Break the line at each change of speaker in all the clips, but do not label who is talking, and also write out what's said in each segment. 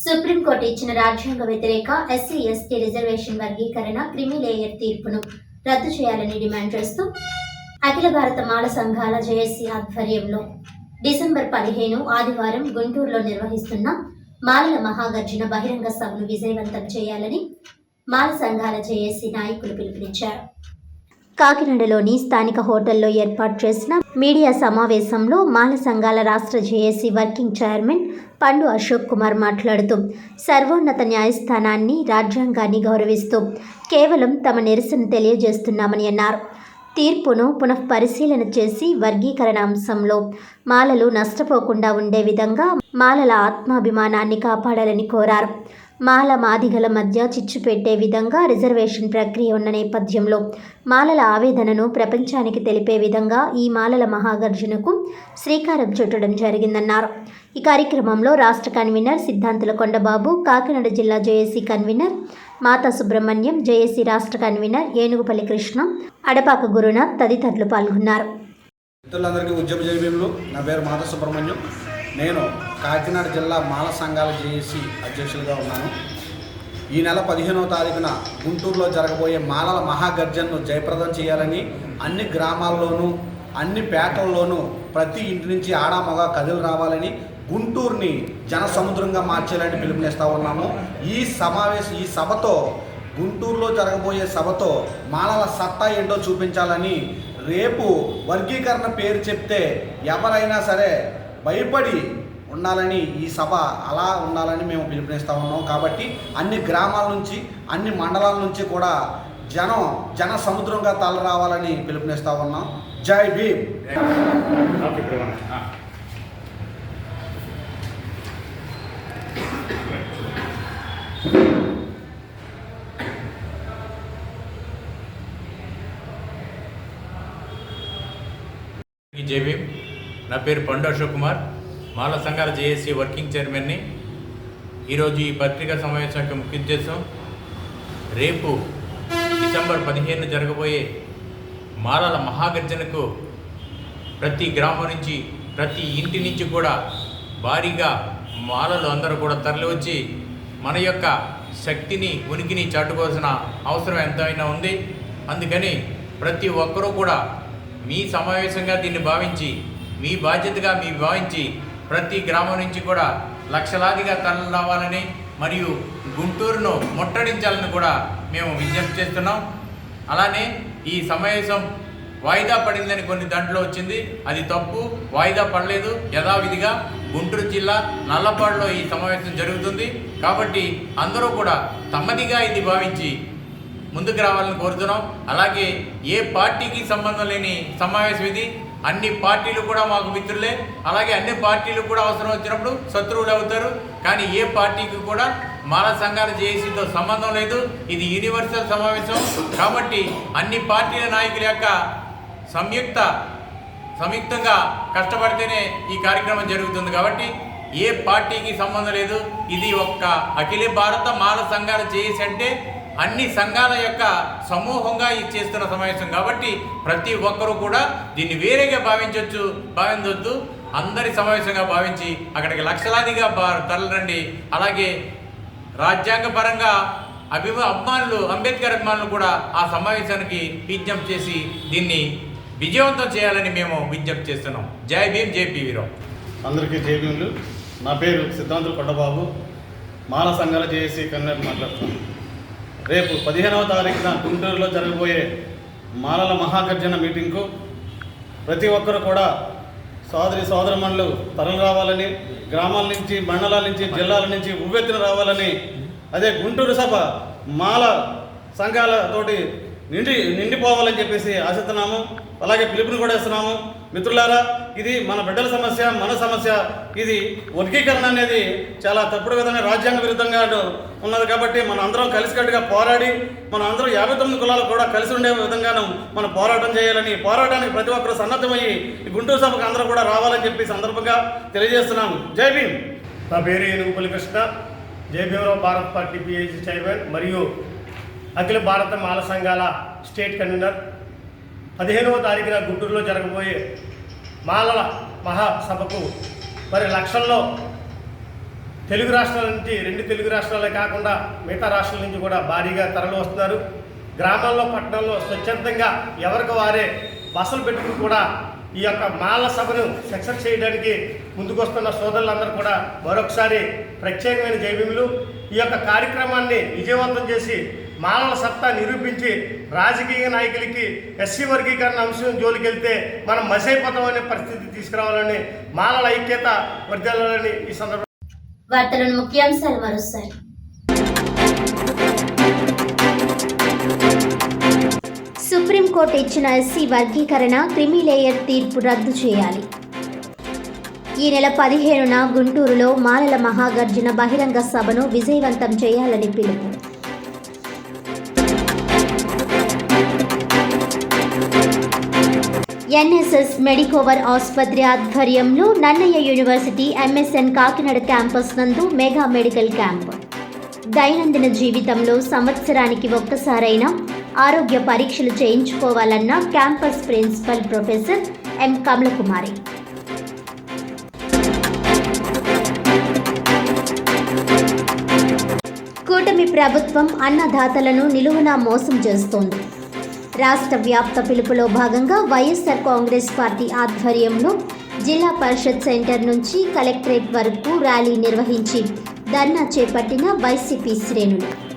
Supreme court ఇచ్చిన రాజ్యాంగ వ్యతిరేక ఎస్సీ ఎస్టీ రిజర్వేషన్ వర్గీకరణ క్రిమిలేయర్ తీర్పును రద్దు చేయాలని డిమాండ్ చేస్తూ అఖిల భారత మాల సంఘాల జేఏసీ ఆధ్వర్యంలో డిసెంబర్ పదిహేను ఆదివారం గుంటూరులో నిర్వహిస్తున్న మాలల మహాగర్జన బహిరంగ సభను విజయవంతం చేయాలని మాల సంఘాల జేఏసీ నాయకులు పిలుపునిచ్చారు. కాకినాడలోని స్థానిక హోటల్లో ఏర్పాటు చేసిన మీడియా సమావేశంలో మాల సంఘాల రాష్ట్ర జేఏసీ వర్కింగ్ చైర్మన్ పండు అశోక్ కుమార్ మాట్లాడుతూ సర్వోన్నత న్యాయస్థానాన్ని రాజ్యాంగాన్ని గౌరవిస్తూ కేవలం తమ నిరసన తెలియజేస్తున్నామని అన్నారు. తీర్పును పునఃపరిశీలన చేసి వర్గీకరణ అంశంలో మాలలు నష్టపోకుండా ఉండే విధంగా మాలల ఆత్మాభిమానాన్ని కాపాడాలని కోరారు. మాల మాదిగల మధ్య చిచ్చు పెట్టే విధంగా రిజర్వేషన్ ప్రక్రియ ఉన్న నేపథ్యంలో మాలల ఆవేదనను ప్రపంచానికి తెలిపే విధంగా ఈ మాలల మహాగర్జనకు శ్రీకారం చుట్టడం జరిగిందన్నారు. ఈ కార్యక్రమంలో రాష్ట్ర కన్వీనర్ సిద్ధాంతుల కొండబాబు కాకినాడ జిల్లా JAC convener Matha Subrahmanyam JAC రాష్ట్ర కన్వీనర్ ఏనుగుపల్లి కృష్ణ అడపాక గురునాథ్ తదితరులు పాల్గొన్నారు.
మిత్రులందరికీ ఉద్యమ జయభీములు నా పేరు మాధవ సుబ్రహ్మణ్యం. నేను కాకినాడ జిల్లా మాల సంఘాల జేఏసీ అధ్యక్షులుగా ఉన్నాను. ఈ నెల పదిహేనవ తారీఖున గుంటూరులో జరగబోయే మాలల మహాగర్జన్ను జయప్రదం చేయాలని అన్ని గ్రామాల్లోనూ అన్ని పేటల్లోనూ ప్రతి ఇంటి నుంచి ఆడా కదులు రావాలని గుంటూరుని జన సముద్రంగా మార్చేయాలని పిలుపునిస్తూ ఉన్నాము. ఈ సమావేశం ఈ సభతో గుంటూరులో జరగబోయే సభతో మాలల సత్తా ఏంటో చూపించాలని రేపు వర్గీకరణ పేరు చెప్తే ఎవరైనా సరే భయపడి ఉండాలని ఈ సభ అలా ఉండాలని మేము పిలుపునిస్తూ ఉన్నాం. కాబట్టి అన్ని గ్రామాల నుంచి అన్ని మండలాల నుంచి కూడా జనం జన సముద్రంగా తల రావాలని పిలుపునిస్తూ ఉన్నాం. జై భీమ్.
జేబీ నా పేరు పండు అశోక్ కుమార్. మాల సంఘాల జేఏసీ వర్కింగ్ చైర్మన్ని. ఈరోజు ఈ పత్రికా సమావేశం యొక్క ముఖ్య ఉద్దేశం రేపు డిసెంబర్ పదిహేను జరగబోయే మాలల మహాగర్జనకు ప్రతి గ్రామం నుంచి ప్రతి ఇంటి నుంచి కూడా భారీగా మాలలు అందరూ కూడా తరలివచ్చి మన యొక్క శక్తిని ఉనికిని చాటుకోవాల్సిన అవసరం ఎంతైనా ఉంది. అందుకని ప్రతి ఒక్కరూ కూడా మీ సమావేశంగా దీన్ని భావించి మీ బాధ్యతగా మీ భావించి ప్రతి గ్రామం నుంచి కూడా లక్షలాదిగా తరలి రావాలని మరియు గుంటూరును ముట్టడించాలని కూడా మేము విజ్ఞప్తి చేస్తున్నాం. అలానే ఈ సమావేశం వాయిదా పడిందని కొన్ని దాంట్లో వచ్చింది. అది తప్పు వాయిదా పడలేదు. యథావిధిగా గుంటూరు జిల్లా నల్లపాడులో ఈ సమావేశం జరుగుతుంది. కాబట్టి అందరూ కూడా తమదిగా ఇది భావించి ముందుకు రావాలని కోరుతున్నాం. అలాగే ఏ పార్టీకి సంబంధం లేని సమావేశం ఇది. అన్ని పార్టీలు కూడా మాకు మిత్రులే. అలాగే అన్ని పార్టీలు కూడా అవసరం వచ్చినప్పుడు శత్రువులు అవుతారు. కానీ ఏ పార్టీకి కూడా మాల సంఘాల జేఏసీతో సంబంధం లేదు. ఇది యూనివర్సల్ సమావేశం. కాబట్టి అన్ని పార్టీల నాయకుల యొక్క సంయుక్త సంయుక్తంగా కష్టపడితేనే ఈ కార్యక్రమం జరుగుతుంది. కాబట్టి ఏ పార్టీకి సంబంధం లేదు. ఇది ఒక్క అఖిల భారత మాల సంఘాల చేసి అంటే అన్ని సంఘాల యొక్క సమూహంగా ఇది చేస్తున్న సమావేశం కాబట్టి ప్రతి ఒక్కరూ కూడా దీన్ని వేరేగా భావించవచ్చు భావించవద్దు అందరి సమావేశంగా భావించి అక్కడికి లక్షలాదిగా తరలండి తరలిరండి. అలాగే రాజ్యాంగపరంగా అభిమ అభిమానులు అంబేద్కర్ అభిమానులు కూడా ఆ సమావేశానికి విజ్ఞప్తి చేసి దీన్ని విజయవంతం చేయాలని మేము విజ్ఞప్తి చేస్తున్నాం. జై భీమ్ జై పీవీరావు
అందరికీ జయభీములు నా పేరు సిద్ధాంతులు కొండబాబు. మాల సంఘాల జేఏసీ కన్వీనర్ మాట్లాడుతున్నాను. రేపు పదిహేనవ తారీఖున గుంటూరులో జరగబోయే మాలల మహాగర్జన మీటింగ్కు ప్రతి ఒక్కరు కూడా సోదరి సోదరమణులు తరలి రావాలని గ్రామాల నుంచి మండలాల నుంచి జిల్లాల నుంచి ఉవ్వెత్తున రావాలని అదే గుంటూరు సభ మాల సంఘాలతోటి నిండి నిండిపోవాలని చెప్పేసి ఆశిస్తున్నాము. అలాగే పిలుపుని కూడా ఇస్తున్నాము. మిత్రులారా ఇది మన బిడ్డల సమస్య మన సమస్య. ఇది వర్గీకరణ అనేది చాలా తప్పుడు విధంగా రాజ్యాంగ విరుద్ధంగా ఉన్నది కాబట్టి మన అందరం కలిసికట్టుగా పోరాడి మన అందరం యాభై తొమ్మిది కులాలు కూడా కలిసి ఉండే విధంగాను మనం పోరాటం చేయాలని పోరాటానికి ప్రతి ఒక్కరు సన్నద్ధమయ్యి ఈ గుంటూరు సభకు అందరూ కూడా రావాలని చెప్పి సందర్భంగా తెలియజేస్తున్నాము జై భీమ్!
నా పేరు Enugupalli Krishna. Jaibhimrao Bharat party PIC chairman మరియు అఖిల భారత మాల సంఘాల స్టేట్ కన్వీనర్. పదిహేనవ తారీఖున గుంటూరులో జరగబోయే మాలల మహాసభకు మరి లక్షల్లో తెలుగు రాష్ట్రాల నుంచి రెండు తెలుగు రాష్ట్రాలే కాకుండా మిగతా రాష్ట్రాల నుంచి కూడా భారీగా తరలి వస్తున్నారు. గ్రామాల్లో పట్టణంలో స్వచ్ఛందంగా ఎవరికి వారే బస్సులు పెట్టుకుని కూడా ఈ యొక్క మాల సభను సక్సెస్ చేయడానికి ముందుకొస్తున్న సోదరులందరూ కూడా మరొకసారి ప్రత్యేకమైన జైభీములు ఈ యొక్క కార్యక్రమాన్ని విజయవంతం చేసి మానవ సత్తా నిరూపించి రాజకీయ నాయకులకి ఎస్సీ వర్గీకరణ అంశం జోలికెళ్తే మనం మసైపోతాం అనే పరిస్థితి తీసుకురావాలని మానవ ఐక్యత వర్ధాలని ఈ సందర్భంగా
వార్తలను ముఖ్యాంశాలు మరోసారి. సుప్రీంకోర్టు ఇచ్చిన ఎస్సీ వర్గీకరణ క్రిమిలేయర్ తీర్పు రద్దు చేయాలి. ఈ నెల పదిహేనున గుంటూరులో మాలల మహాగర్జున బహిరంగ సభను విజయవంతం చేయాలని పిలుపు. ఎన్ఎస్ఎస్ మెడికోవర్ ఆసుపత్రి ఆధ్వర్యంలో Nannaya university MSN Kakinada campus నందు మెగా మెడికల్ క్యాంప్. దైనందిన జీవితంలో సంవత్సరానికి ఒక్కసారైనా ఆరోగ్య పరీక్షలు చేయించుకోవాలన్న campus principal professor M. Kamalakumari. కూటమి ప్రభుత్వం అన్నదాతలను నిలువునా మోసం చేస్తోంది. రాష్ట్ర వ్యాప్త పిలుపులో భాగంగా వైఎస్ఆర్ కాంగ్రెస్ పార్టీ ఆధ్వర్యంలో జిల్లా పరిషత్ సెంటర్ నుంచి కలెక్టరేట్ వరకు ర్యాలీ నిర్వహించి ధర్నా చేపట్టిన వైసీపీ శ్రేణులు.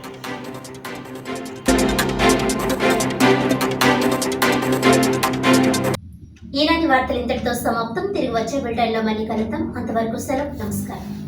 ఈనాటి వార్తలు ఇంతటితో సమాప్తం. తిరిగి వచ్చే బిల్టన్లో మళ్ళీ కలుద్దాం. అంతవరకు సెలవు. నమస్కారం.